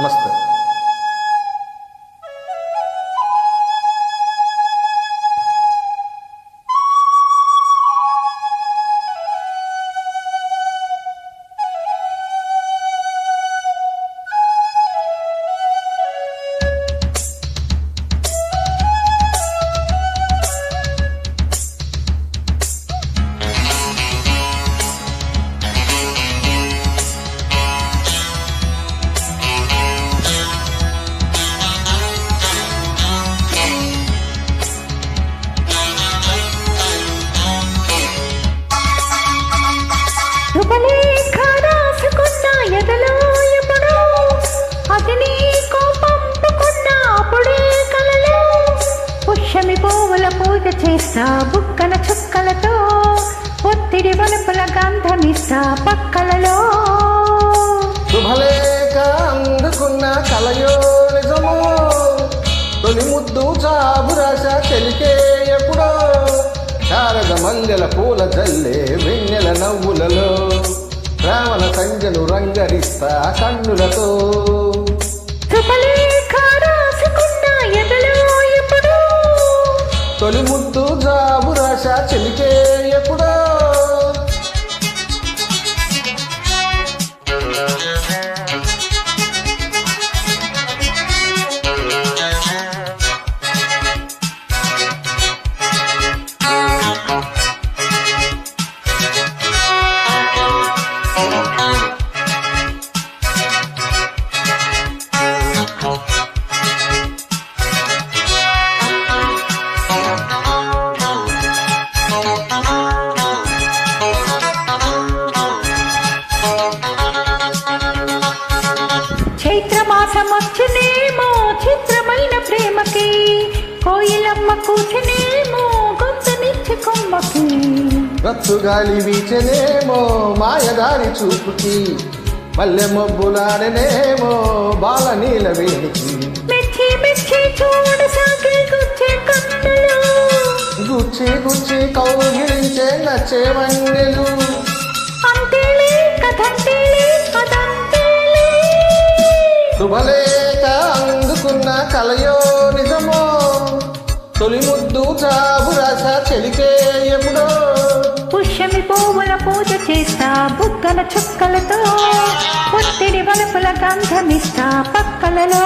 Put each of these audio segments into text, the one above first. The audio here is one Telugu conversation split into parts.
नमस्ते। పువ్వుల పూజ చేస్తా బుక్కల చుక్కలతో ఒత్తిడి వలుపుల గంధమిస్తా పక్కలలో. శుభలేక అందుకున్న కలయో నిజము తొలి ముద్దు చాబు రాశ చెలికే ఎప్పుడో. శారద మంగళ పూల చల్లే వెన్నెల నవ్వులలో రావణ సంజను రంగరిస్తా కన్నులతో. వచ్చునేమో చిత్రమైన ప్రేమకి కోయిలమ్మ కూర్చునేమో గొంతునిచ్చి కొమ్మకి. రత్తు గాలి వీచనేమో మాయదారి చూపుకి మల్లె మబ్బులాడనేమో బాల నీల వేడికి మెచ్చి మెచ్చి చూడు సాగే గుచ్చే కన్నులు. గుచ్చి గుచ్చి కౌగిలించే నచ్చే కథంతేలే శుభలేఖ అందుకున్న కలయో నిజమో. తొలి ముద్దు చాబు రాశ చెలికే ఎప్పుడో పుష్యమి పువ్వుల పూజ చేస్తా బుగ్గల చుక్కలతో. ఒత్తిడి వలుపుల గంధమిస్తా పక్కలలో.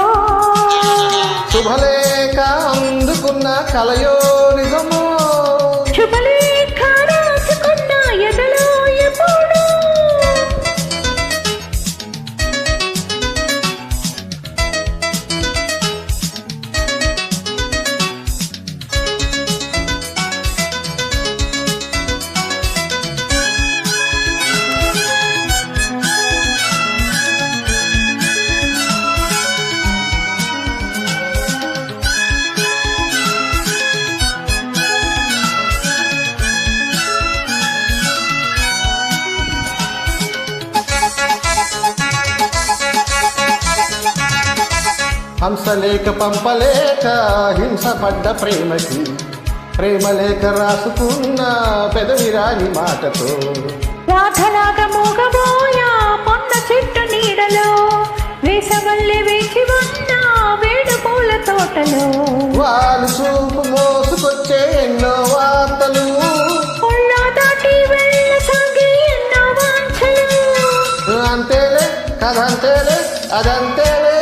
శుభలేఖ అందుకున్న కలయో నిజమో. హంసలేక పంపలేక హింసపడ్డ ప్రేమకి ప్రేమలేఖ రాసుకున్న పెదవి రాని మాటతో. రాధలాగ మూగబోయా పొన్న చెట్టు నీడలో వేసవల్లి వేచి ఉన్న వేడు పూల తోటలో. వాళ్ళు చూపు మోసుకొచ్చే ఎన్నో వార్తలు. అంతేలే కథంతేలే అదంతేలే.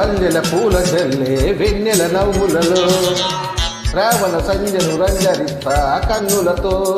మల్లెల పూల జల్లే వెన్నెల నవ్వులలో. రావణ సంజను రంజరిస్తా కన్నులతో.